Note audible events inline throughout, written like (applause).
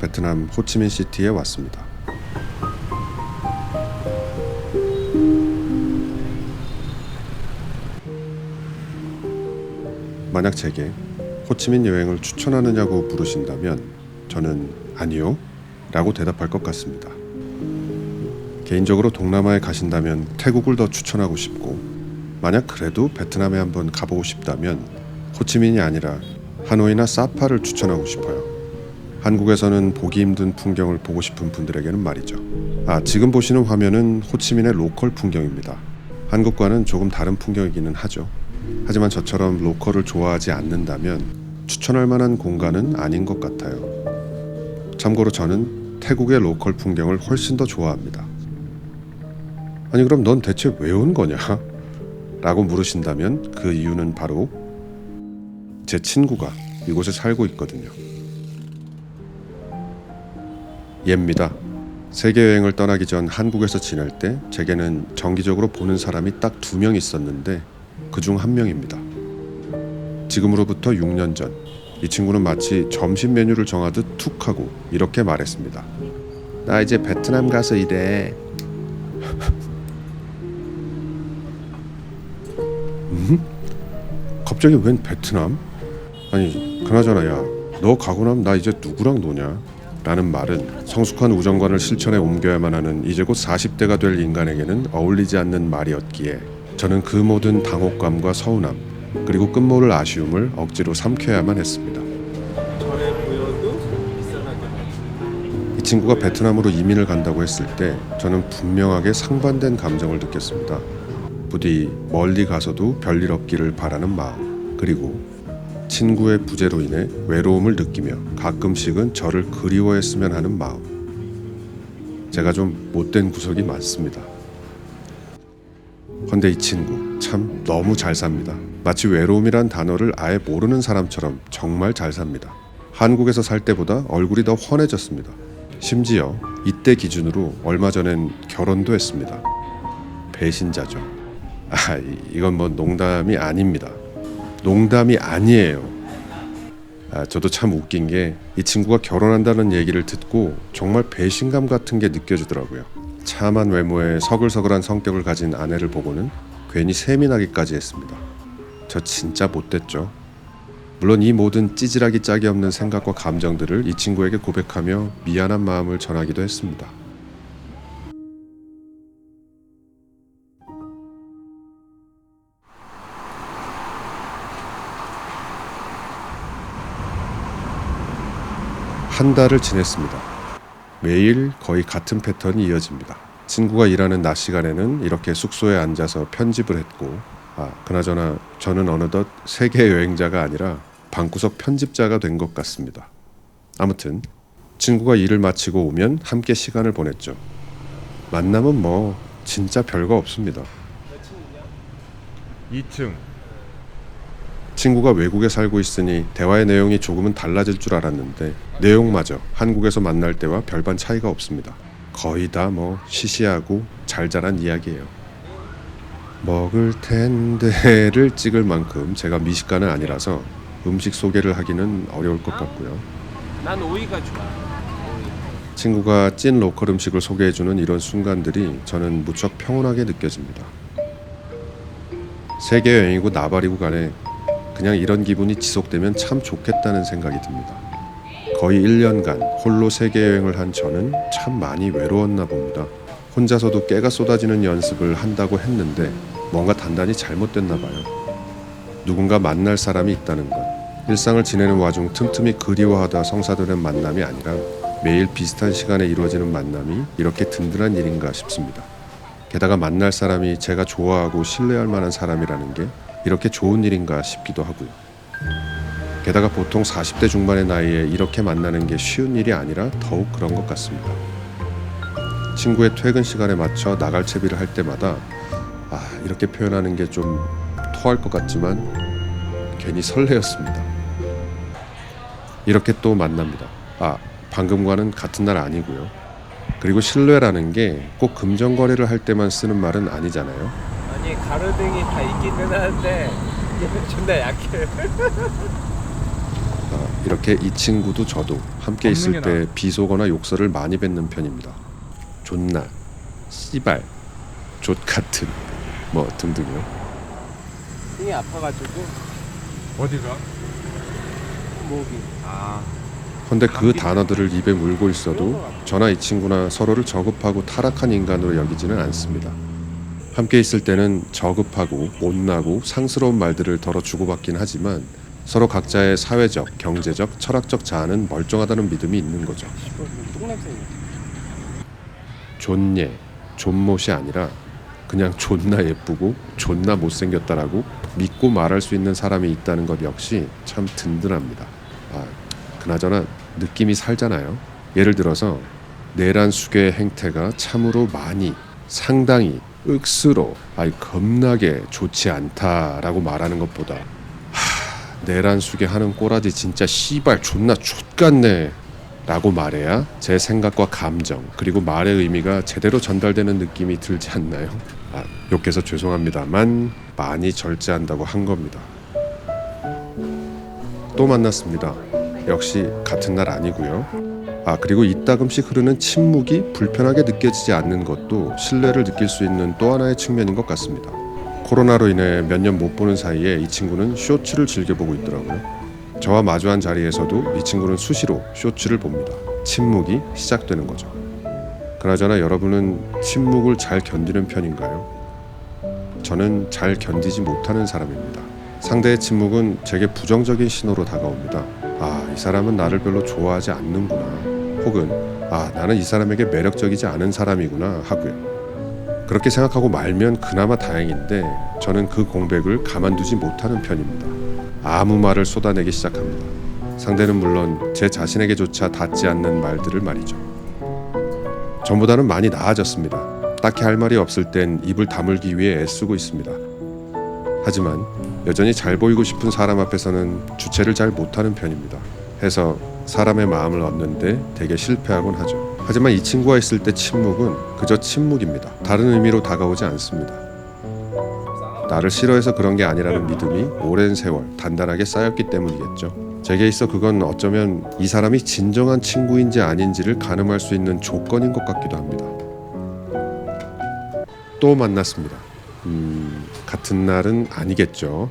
베트남 호치민 시티에 왔습니다. 만약 제게 호치민 여행을 추천하느냐고 물으신다면 저는 아니요 라고 대답할 것 같습니다. 개인적으로 동남아에 가신다면 태국을 더 추천하고 싶고 만약 그래도 베트남에 한번 가보고 싶다면 호치민이 아니라 하노이나 사파를 추천하고 싶어요. 한국에서는 보기 힘든 풍경을 보고 싶은 분들에게는 말이죠. 아, 지금 보시는 화면은 호치민의 로컬 풍경입니다. 한국과는 조금 다른 풍경이기는 하죠. 하지만 저처럼 로컬을 좋아하지 않는다면 추천할 만한 공간은 아닌 것 같아요. 참고로 저는 태국의 로컬 풍경을 훨씬 더 좋아합니다. 아니 그럼 넌 대체 왜 온 거냐? 라고 물으신다면 그 이유는 바로 제 친구가 이곳에 살고 있거든요. 얘입니다. 세계 여행을 떠나기 전 한국에서 지낼 때 제게는 정기적으로 보는 사람이 딱 두 명 있었는데 그 중 한 명입니다. 지금으로부터 6년 전, 이 친구는 마치 점심 메뉴를 정하듯 툭 하고 이렇게 말했습니다. 나 이제 베트남 가서 일해. (laughs) 음? 갑자기 웬 베트남? 아니, 그나저나 야, 너 가고 나면 나 이제 누구랑 노냐? 라는 말은 성숙한 우정관을 실천에 옮겨야만 하는 이제 곧 40대가 될 인간에게는 어울리지 않는 말이었기에 저는 그 모든 당혹감과 서운함 그리고 끝모를 아쉬움을 억지로 삼켜야만 했습니다. 이 친구가 베트남으로 이민을 간다고 했을 때 저는 분명하게 상반된 감정을 느꼈습니다. 부디 멀리 가서도 별일 없기를 바라는 마음 그리고 친구의 부재로 인해 외로움을 느끼며 가끔씩은 저를 그리워했으면 하는 마음. 제가 좀 못된 구석이 많습니다. 헌데 이 친구 참 너무 잘 삽니다. 마치 외로움이란 단어를 아예 모르는 사람처럼 정말 잘 삽니다. 한국에서 살 때보다 얼굴이 더 훤해졌습니다. 심지어 이때 기준으로 얼마 전엔 결혼도 했습니다. 배신자죠. 아, 이- 이건 뭐 농담이 아닙니다. 농담이 아니에요. 아, 저도 참 웃긴 게 이 친구가 결혼한다는 얘기를 듣고 정말 배신감 같은 게 느껴지더라고요. 참한 외모에 서글서글한 성격을 가진 아내를 보고는 괜히 세민하기까지 했습니다. 저 진짜 못됐죠. 물론 이 모든 찌질하기 짝이 없는 생각과 감정들을 이 친구에게 고백하며 미안한 마음을 전하기도 했습니다. 한 달을 지냈습니다. 매일 거의 같은 패턴이 이어집니다. 친구가 일하는 낮 시간에는 이렇게 숙소에 앉아서 편집을 했고, 아, 그나저나 저는 어느덧 세계 여행자가 아니라 방구석 편집자가 된 것 같습니다. 아무튼 친구가 일을 마치고 오면 함께 시간을 보냈죠. 만남은 뭐 진짜 별거 없습니다. 2층 친구가 외국에 살고 있으니 대화의 내용이 조금은 달라질 줄 알았는데 내용마저 한국에서 만날 때와 별반 차이가 없습니다. 거의 다 뭐 시시하고 잘 자란 이야기예요. 먹을 텐데를 찍을 만큼 제가 미식가는 아니라서 음식 소개를 하기는 어려울 것 같고요. 난 오이가 좋아 친구가 찐 로컬 음식을 소개해주는 이런 순간들이 저는 무척 평온하게 느껴집니다. 세계 여행이고 나발이고 간에 그냥 이런 기분이 지속되면 참 좋겠다는 생각이 듭니다. 거의 1년간 홀로 세계 여행을 한 저는 참 많이 외로웠나 봅니다. 혼자서도 깨가 쏟아지는 연습을 한다고 했는데 뭔가 단단히 잘못됐나 봐요. 누군가 만날 사람이 있다는 것, 일상을 지내는 와중 틈틈이 그리워하다 성사되는 만남이 아니라 매일 비슷한 시간에 이루어지는 만남이 이렇게 든든한 일인가 싶습니다. 게다가 만날 사람이 제가 좋아하고 신뢰할 만한 사람이라는 게 이렇게 좋은 일인가 싶기도 하고요. 게다가 보통 40대 중반의 나이에 이렇게 만나는 게 쉬운 일이 아니라 더욱 그런 것 같습니다. 친구의 퇴근 시간에 맞춰 나갈 채비를 할 때마다 아, 이렇게 표현하는 게 좀 토할 것 같지만 괜히 설레었습니다. 이렇게 또 만납니다. 아, 방금과는 같은 날 아니고요. 그리고 신뢰라는 게 꼭 금전 거래를 할 때만 쓰는 말은 아니잖아요. 아니 가로등이 다 있기는 하는데 얘는 존나 약해 이렇게 이 친구도 저도 함께 있을 때 비속어나 욕설을 많이 뱉는 편입니다. 존나, 씨발, 족 같은 뭐 등등요. 등이 아파가지고 어디가? 목이 아 헌데 그 단어들을 입에 물고 있어도 저나 이 친구나 서로를 저급하고 타락한 인간으로 여기지는 않습니다. 함께 있을 때는 저급하고 못나고 상스러운 말들을 덜어 주고받긴 하지만 서로 각자의 사회적, 경제적, 철학적 자아는 멀쩡하다는 믿음이 있는 거죠. 존예, 존못이 아니라 그냥 존나 예쁘고 존나 못생겼다라고 믿고 말할 수 있는 사람이 있다는 것 역시 참 든든합니다. 아, 그나저나 느낌이 살잖아요. 예를 들어서 내란 수계의 행태가 참으로 많이 상당히 억수로 아이 겁나게 좋지 않다라고 말하는 것보다 하, 내란 수계 하는 꼬라지 진짜 씨발 존나 족같네 라고 말해야 제 생각과 감정 그리고 말의 의미가 제대로 전달되는 느낌이 들지 않나요? 아, 욕해서 죄송합니다만 많이 절제한다고 한 겁니다. 또 만났습니다. 역시 같은 날 아니고요. 아 그리고 이따금씩 흐르는 침묵이 불편하게 느껴지지 않는 것도 신뢰를 느낄 수 있는 또 하나의 측면인 것 같습니다. 코로나로 인해 몇 년 못 보는 사이에 이 친구는 쇼츠를 즐겨보고 있더라고요. 저와 마주한 자리에서도 이 친구는 수시로 쇼츠를 봅니다. 침묵이 시작되는 거죠. 그나저나 여러분은 침묵을 잘 견디는 편인가요? 저는 잘 견디지 못하는 사람입니다. 상대의 침묵은 제게 부정적인 신호로 다가옵니다. 아, 이 사람은 나를 별로 좋아하지 않는구나. 혹은 아, 나는 이 사람에게 매력적이지 않은 사람이구나 하고요. 그렇게 생각하고 말면 그나마 다행인데 저는 그 공백을 가만두지 못하는 편입니다. 아무 말을 쏟아내기 시작합니다. 상대는 물론 제 자신에게조차 닿지 않는 말들을 말이죠. 전보다는 많이 나아졌습니다. 딱히 할 말이 없을 땐 입을 다물기 위해 애쓰고 있습니다. 하지만 여전히 잘 보이고 싶은 사람 앞에서는 주체를 잘 못하는 편입니다. 해서 사람의 마음을 얻는데 되게 실패하곤 하죠. 하지만 이 친구와 있을 때 침묵은 그저 침묵입니다. 다른 의미로 다가오지 않습니다. 나를 싫어해서 그런 게 아니라는 믿음이 오랜 세월 단단하게 쌓였기 때문이겠죠. 제게 있어 그건 어쩌면 이 사람이 진정한 친구인지 아닌지를 가늠할 수 있는 조건인 것 같기도 합니다. 또 만났습니다. 음, 같은 날은 아니겠죠.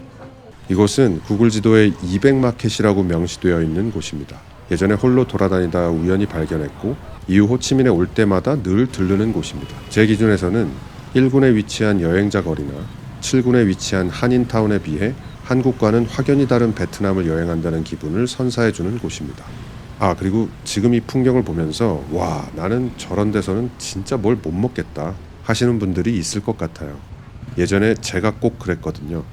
이곳은 구글 지도에 200마켓이라고 명시되어 있는 곳입니다. 예전에 홀로 돌아다니다 우연히 발견했고 이후 호치민에 올 때마다 늘 들르는 곳입니다. 제 기준에서는 1군에 위치한 여행자 거리나 7군에 위치한 한인타운에 비해 한국과는 확연히 다른 베트남을 여행한다는 기분을 선사해주는 곳입니다. 아 그리고 지금 이 풍경을 보면서 와 나는 저런 데서는 진짜 뭘 못 먹겠다 하시는 분들이 있을 것 같아요. 예전에 제가 꼭 그랬거든요.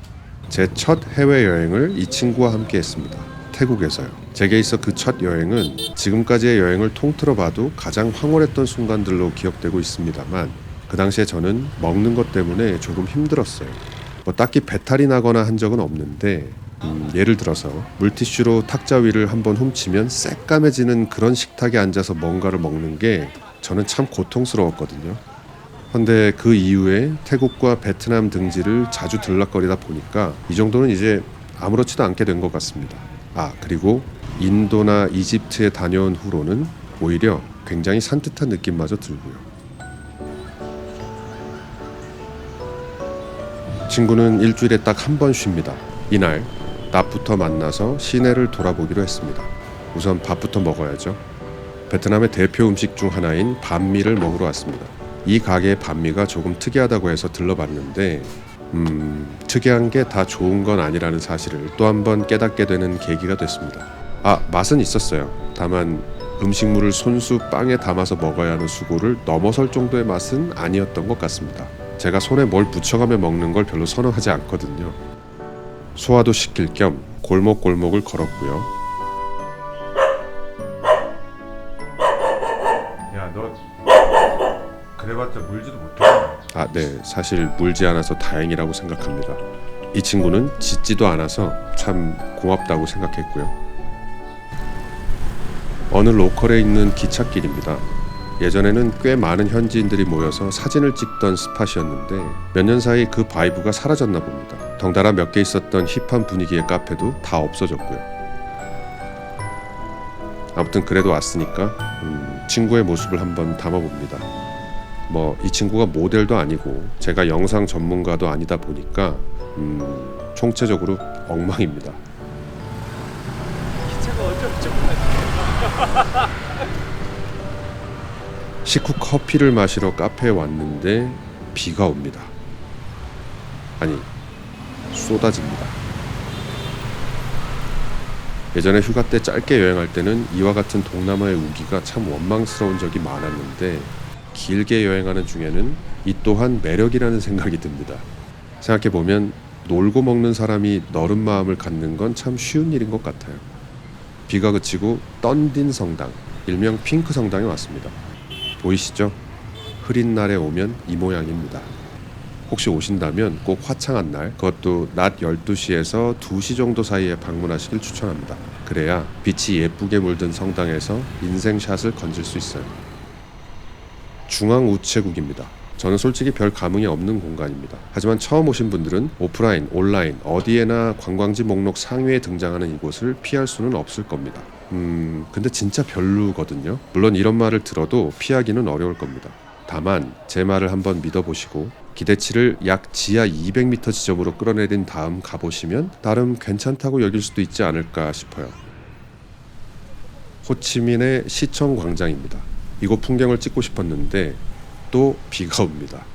제 첫 해외 여행을 이 친구와 함께 했습니다. 태국에서요. 제게 있어 그 첫 여행은 지금까지의 여행을 통틀어 봐도 가장 황홀했던 순간들로 기억되고 있습니다만 그 당시에 저는 먹는 것 때문에 조금 힘들었어요. 뭐 딱히 배탈이 나거나 한 적은 없는데 음, 예를 들어서 물티슈로 탁자 위를 한번 훔치면 새까매지는 그런 식탁에 앉아서 뭔가를 먹는 게 저는 참 고통스러웠거든요. 근데 그 이후에 태국과 베트남 등지를 자주 들락거리다 보니까 이 정도는 이제 아무렇지도 않게 된 것 같습니다. 아 그리고 인도나 이집트에 다녀온 후로는 오히려 굉장히 산뜻한 느낌마저 들고요. 친구는 일주일에 딱 한 번 쉽니다. 이날 낮부터 만나서 시내를 돌아보기로 했습니다. 우선 밥부터 먹어야죠. 베트남의 대표 음식 중 하나인 반미를 먹으러 왔습니다. 이 가게의 반미가 조금 특이하다고 해서 들러봤는데 음, 특이한 게 다 좋은 건 아니라는 사실을 또 한 번 깨닫게 되는 계기가 됐습니다. 아, 맛은 있었어요. 다만 음식물을 손수 빵에 담아서 먹어야 하는 수고를 넘어설 정도의 맛은 아니었던 것 같습니다. 제가 손에 뭘 붙여가며 먹는 걸 별로 선호하지 않거든요. 소화도 시킬 겸 골목골목을 걸었고요. 야 너 그래봤자 물지도 못해 아, 네. 사실 물지 않아서 다행이라고 생각합니다. 이 친구는 짖지도 않아서 참 고맙다고 생각했고요. 어느 로컬에 있는 기찻길입니다. 예전에는 꽤 많은 현지인들이 모여서 사진을 찍던 스팟이었는데 몇 년 사이 그 바이브가 사라졌나 봅니다. 덩달아 몇 개 있었던 힙한 분위기의 카페도 다 없어졌고요. 아무튼 그래도 왔으니까 음, 친구의 모습을 한번 담아봅니다. 뭐 이 친구가 모델도 아니고 제가 영상 전문가도 아니다 보니까 음, 총체적으로 엉망입니다. (laughs) 식후 커피를 마시러 카페에 왔는데 비가 옵니다. 아니 쏟아집니다. 예전에 휴가 때 짧게 여행할 때는 이와 같은 동남아의 우기가 참 원망스러운 적이 많았는데 길게 여행하는 중에는 이 또한 매력이라는 생각이 듭니다. 생각해 보면 놀고 먹는 사람이 너른 마음을 갖는 건 참 쉬운 일인 것 같아요. 비가 그치고 떤딘 성당, 일명 핑크 성당에 왔습니다. 보이시죠? 흐린 날에 오면 이 모양입니다. 혹시 오신다면 꼭 화창한 날, 그것도 낮 12시에서 2시 정도 사이에 방문하시길 추천합니다. 그래야 빛이 예쁘게 물든 성당에서 인생샷을 건질 수 있어요. 중앙 우체국입니다. 저는 솔직히 별 감흥이 없는 공간입니다. 하지만 처음 오신 분들은 오프라인, 온라인, 어디에나 관광지 목록 상위에 등장하는 이곳을 피할 수는 없을 겁니다. 음, 근데 진짜 별로거든요. 물론 이런 말을 들어도 피하기는 어려울 겁니다. 다만 제 말을 한번 믿어보시고 기대치를 약 지하 200m 지점으로 끌어내린 다음 가보시면 나름 괜찮다고 여길 수도 있지 않을까 싶어요. 호치민의 시청 광장입니다. 이곳 풍경을 찍고 싶었는데 또 비가 옵니다.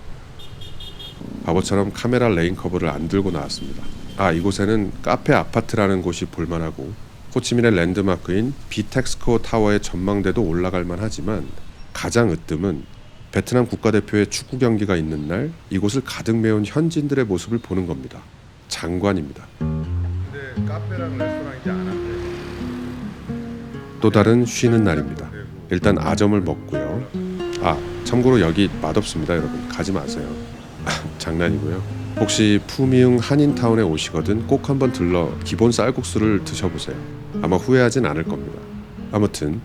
바보처럼 카메라 레인 커버를 안 들고 나왔습니다. 아 이곳에는 카페 아파트라는 곳이 볼만하고 호치민의 랜드마크인 비텍스코 타워의 전망대도 올라갈 만 하지만 가장 으뜸은 베트남 국가대표의 축구 경기가 있는 날 이곳을 가득 메운 현지인들의 모습을 보는 겁니다. 장관입니다. 근데 카페랑 레스토랑인지 안 한대. 또 다른 쉬는 날입니다. 일단 아점을 먹고요. 아 참고로 여기 맛없습니다, 여러분. 가지 마세요. 장난이고요. 혹시 푸미흥 한인타운에 오시거든 꼭 한번 들러 기본 쌀국수를 드셔보세요. 아마 후회하진 않을 겁니다. 아무튼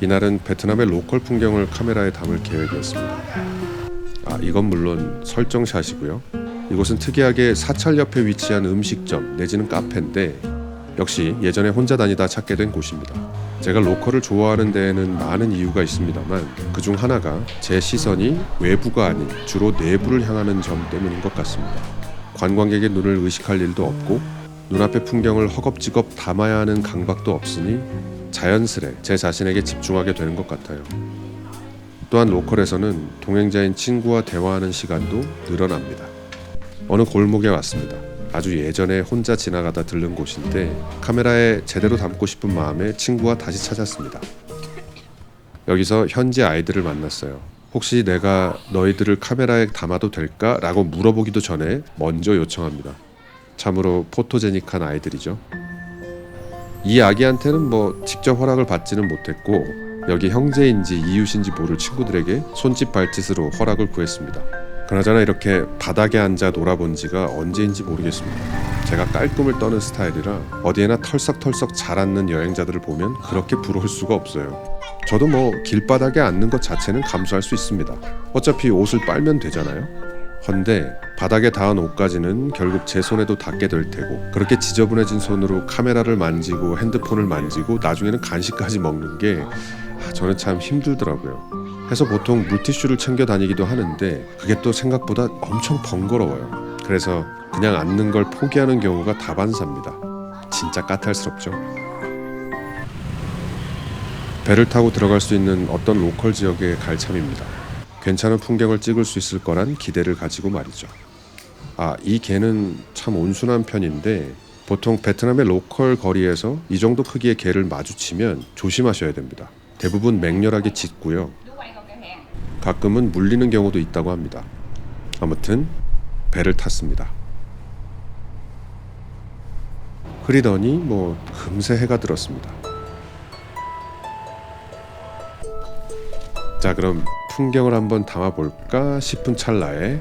이날은 베트남의 로컬 풍경을 카메라에 담을 계획이었습니다. 아 이건 물론 설정샷이고요. 이곳은 특이하게 사찰 옆에 위치한 음식점 내지는 카페인데 역시 예전에 혼자 다니다 찾게 된 곳입니다. 제가 로컬을 좋아하는 데에는 많은 이유가 있습니다만 그중 하나가 제 시선이 외부가 아닌 주로 내부를 향하는 점 때문인 것 같습니다. 관광객의 눈을 의식할 일도 없고 눈앞의 풍경을 허겁지겁 담아야 하는 강박도 없으니 자연스레 제 자신에게 집중하게 되는 것 같아요. 또한 로컬에서는 동행자인 친구와 대화하는 시간도 늘어납니다. 어느 골목에 왔습니다. 아주 예전에 혼자 지나가다 들른 곳인데 카메라에 제대로 담고 싶은 마음에 친구와 다시 찾았습니다. 여기서 현지 아이들을 만났어요. 혹시 내가 너희들을 카메라에 담아도 될까? 라고 물어보기도 전에 먼저 요청합니다. 참으로 포토제닉한 아이들이죠. 이 아기한테는 뭐 직접 허락을 받지는 못했고 여기 형제인지 이웃인지 모를 친구들에게 손짓 발짓으로 허락을 구했습니다. 그나저나 이렇게 바닥에 앉아 놀아본 지가 언제인지 모르겠습니다. 제가 깔끔을 떠는 스타일이라 어디에나 털썩털썩 잘 앉는 여행자들을 보면 그렇게 부러울 수가 없어요. 저도 뭐 길바닥에 앉는 것 자체는 감수할 수 있습니다. 어차피 옷을 빨면 되잖아요. 헌데 바닥에 닿은 옷까지는 결국 제 손에도 닿게 될 테고 그렇게 지저분해진 손으로 카메라를 만지고 핸드폰을 만지고 나중에는 간식까지 먹는 게 아, 저는 참 힘들더라고요. 해서 보통 물티슈를 챙겨 다니기도 하는데 그게 또 생각보다 엄청 번거로워요. 그래서 그냥 앉는 걸 포기하는 경우가 다반사입니다. 진짜 까탈스럽죠. 배를 타고 들어갈 수 있는 어떤 로컬 지역의 갈참입니다. 괜찮은 풍경을 찍을 수 있을 거란 기대를 가지고 말이죠. 아, 이 개는 참 온순한 편인데 보통 베트남의 로컬 거리에서 이 정도 크기의 개를 마주치면 조심하셔야 됩니다. 대부분 맹렬하게 짖고요. 가끔은 물리는 경우도 있다고 합니다. 아무튼 배를 탔습니다. 흐리더니 뭐 금세 해가 들었습니다. 자 그럼 풍경을 한번 담아볼까 싶은 찰나에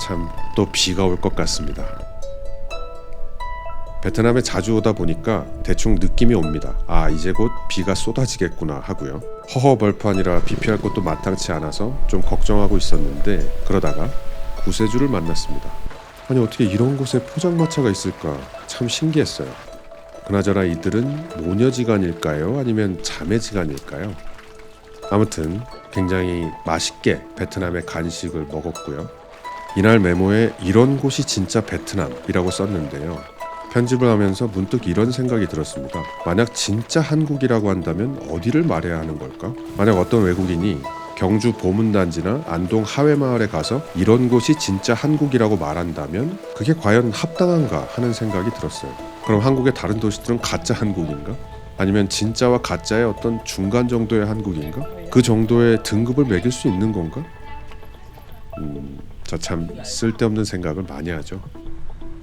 참또 비가 올 것 같습니다. 베트남에 자주 오다 보니까 대충 느낌이 옵니다. 아 이제 곧 비가 쏟아지겠구나 하고요. 허허벌판이라 비 피할 곳도 마땅치 않아서 좀 걱정하고 있었는데 그러다가 구세주를 만났습니다. 아니 어떻게 이런 곳에 포장마차가 있을까 참 신기했어요. 그나저나 이들은 모녀지간일까요? 아니면 자매지간일까요? 아무튼 굉장히 맛있게 베트남의 간식을 먹었고요. 이날 메모에 이런 곳이 진짜 베트남이라고 썼는데요. 편집을 하면서 문득 이런 생각이 들었습니다. 만약 진짜 한국이라고 한다면 어디를 말해야 하는 걸까? 만약 어떤 외국인이 경주 보문단지나 안동 하회마을에 가서 이런 곳이 진짜 한국이라고 말한다면 그게 과연 합당한가 하는 생각이 들었어요. 그럼 한국의 다른 도시들은 가짜 한국인가? 아니면 진짜와 가짜의 어떤 중간 정도의 한국인가? 그 정도의 등급을 매길 수 있는 건가? 음, 저 참 쓸데없는 생각을 많이 하죠.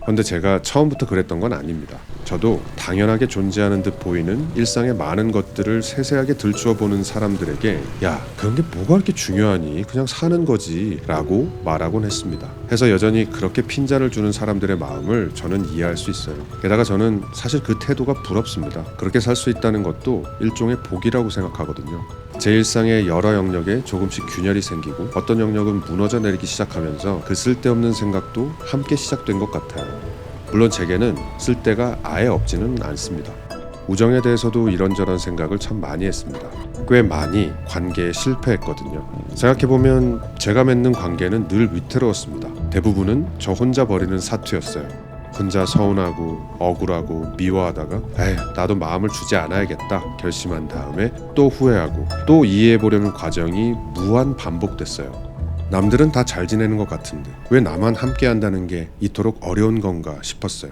그런데 제가 처음부터 그랬던 건 아닙니다. 저도 당연하게 존재하는 듯 보이는 일상의 많은 것들을 세세하게 들추어 보는 사람들에게 야 그런 게 뭐가 그렇게 중요하니 그냥 사는 거지 라고 말하곤 했습니다. 해서 여전히 그렇게 핀잔을 주는 사람들의 마음을 저는 이해할 수 있어요. 게다가 저는 사실 그 태도가 부럽습니다. 그렇게 살 수 있다는 것도 일종의 복이라고 생각하거든요. 제 일상의 여러 영역에 조금씩 균열이 생기고 어떤 영역은 무너져 내리기 시작하면서 그 쓸데없는 생각도 함께 시작된 것 같아요. 물론 제게는 쓸데가 아예 없지는 않습니다. 우정에 대해서도 이런저런 생각을 참 많이 했습니다. 꽤 많이 관계에 실패했거든요. 생각해보면 제가 맺는 관계는 늘 위태로웠습니다. 대부분은 저 혼자 벌이는 사투였어요. 혼자 서운하고 억울하고 미워하다가 에이 나도 마음을 주지 않아야겠다 결심한 다음에 또 후회하고 또 이해해보려는 과정이 무한 반복됐어요. 남들은 다 잘 지내는 것 같은데 왜 나만 함께 한다는 게 이토록 어려운 건가 싶었어요.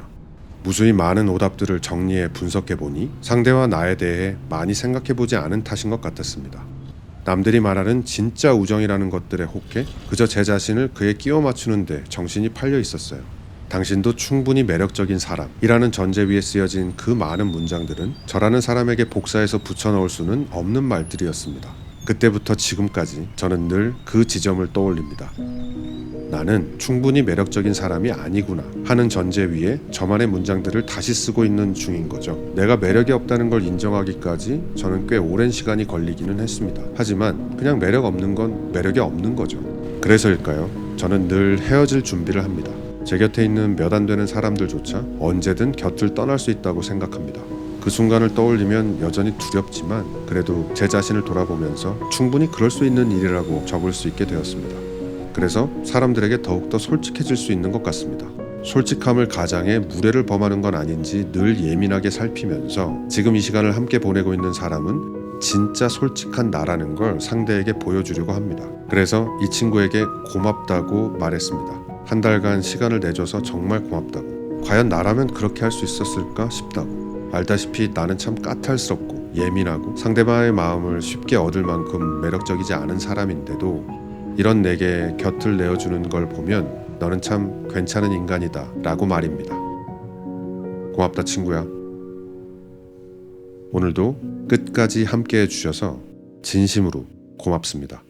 무수히 많은 오답들을 정리해 분석해 보니 상대와 나에 대해 많이 생각해 보지 않은 탓인 것 같았습니다. 남들이 말하는 진짜 우정이라는 것들에 혹해 그저 제 자신을 그에 끼워 맞추는데 정신이 팔려 있었어요. 당신도 충분히 매력적인 사람이라는 전제 위에 쓰여진 그 많은 문장들은 저라는 사람에게 복사해서 붙여넣을 수는 없는 말들이었습니다. 그때부터 지금까지 저는 늘 그 지점을 떠올립니다. 나는 충분히 매력적인 사람이 아니구나 하는 전제 위에 저만의 문장들을 다시 쓰고 있는 중인 거죠. 내가 매력이 없다는 걸 인정하기까지 저는 꽤 오랜 시간이 걸리기는 했습니다. 하지만 그냥 매력 없는 건 매력이 없는 거죠. 그래서일까요? 저는 늘 헤어질 준비를 합니다. 제 곁에 있는 몇 안 되는 사람들조차 언제든 곁을 떠날 수 있다고 생각합니다. 그 순간을 떠올리면 여전히 두렵지만 그래도 제 자신을 돌아보면서 충분히 그럴 수 있는 일이라고 적을 수 있게 되었습니다. 그래서 사람들에게 더욱더 솔직해질 수 있는 것 같습니다. 솔직함을 가장해 무례를 범하는 건 아닌지 늘 예민하게 살피면서 지금 이 시간을 함께 보내고 있는 사람은 진짜 솔직한 나라는 걸 상대에게 보여주려고 합니다. 그래서 이 친구에게 고맙다고 말했습니다. 한 달간 시간을 내줘서 정말 고맙다고. 과연 나라면 그렇게 할 수 있었을까 싶다고. 알다시피 나는 참 까탈스럽고 예민하고 상대방의 마음을 쉽게 얻을 만큼 매력적이지 않은 사람인데도 이런 내게 곁을 내어주는 걸 보면 너는 참 괜찮은 인간이다 라고 말입니다. 고맙다 친구야. 오늘도 끝까지 함께 해주셔서 진심으로 고맙습니다.